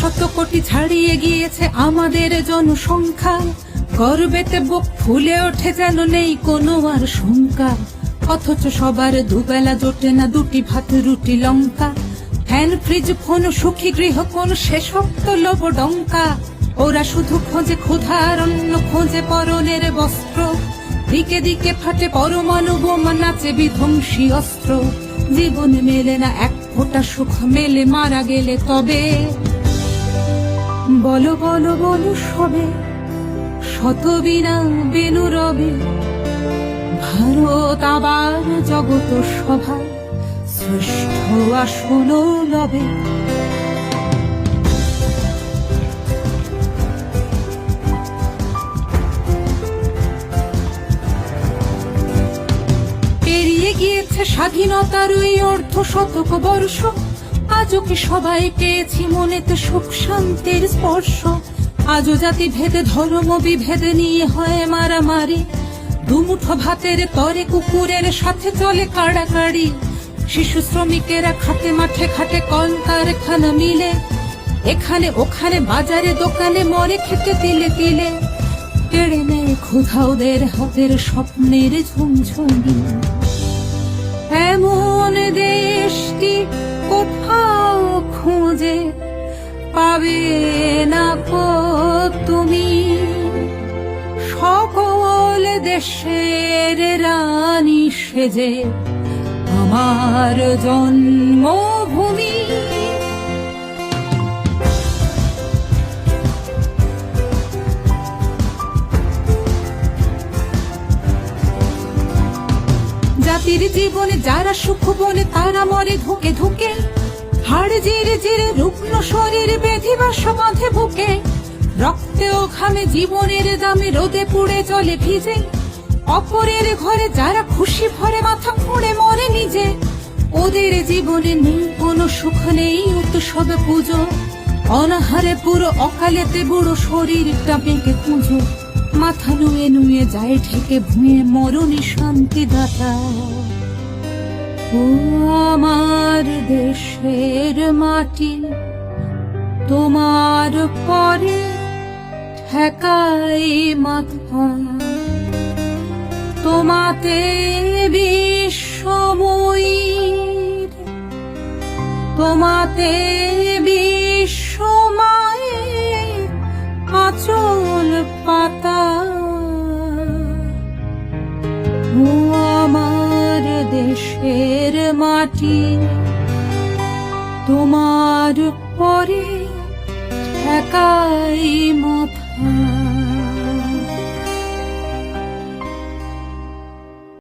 কোটি ছাড়িয়ে গিয়েছে আমাদের জনসংখ্যা। গর্বেতে বুক ফুলে ওঠে যেন নেই কোনো আর শঙ্কা। অথচ সবার দুবেলা জোটে না দুটি ভাত, রুটি, লঙ্কা। ফ্যান, ফ্রিজ, ফোন, সুখী গৃহ, কোন শেষক্ত লোভ ডঙ্কা ওরা শুধু খোঁজে ক্ষুধার অন্য খোঁজে পরনের বস্ত্র। দিকে দিকে ফাটে পরমাণু বোমা, নাচে বিধ্বংসী অস্ত্র। জীবন মেলে না এক ফোঁটা সুখ, মেলে মারা গেলে তবে বলো বলো বলো সবে শত বিনা বেনু রবে। ভারত আবার জগত সভায় শ্রেষ্ঠ আসন লবে। পেরিয়ে গিয়েছে স্বাধীনতার ওই অর্ধ শতক বর্ষ। আজও কি সবাই পেয়েছি মনেতে সুখ শান্তির স্পর্শ? আজও জাতি ভেদে, ধর্ম বিভেদে নিয়ে হয় মারামারি। দুমুঠো ভাতের তরে কুকুরের সাথে চলে কাড়াকাড়ি। শিশু শ্রমিকেরা খাটে মাঠে খাটে কল কারখানা মিলে। এখানে ওখানে বাজারে দোকানে মরে খেতে তিলে তিলে। কেড়ে নেয় ক্ষুধাওদের হাতের স্বপ্নের ঝুমঝুমি এমন দেশটি কোথাও খুঁজে পাবে না কো তুমি। সকল দেশের রানী সেজে আমার জন্মভূমি। জাতির জীবনে যারা সুখ বলে তারা মরে ধুকে ধুকে। হাড় জিরে জিরে রুগ্ন শরীর বেঁধে বা সমাধে বুকে। রক্তে ও ঘামে জীবনের দামে রোদে পুড়ে জলে ভিজে। অপরের ঘরে যারা খুশি ভরে মাথা খুঁড়ে মরে নিজে। ওদের জীবনে নেই কোনো সুখ নেই উৎসব পুজো। অনাহারে পুরো অকালেতে বুড়ো শরীরটা বেঁকে পুজো। মাথা নুয়ে নুয়ে যায় ঠেকে ভুঁয়ে মরণী শান্তি দাতা। ও আমার দেশের মাটি তোমার পরে ঠেকাই মাথা তোমাতে বিশ্বময়ীর তোমাতে বিশ্বমায়ের আচল পাতা দেশের মাটি। তোমার পরে একাই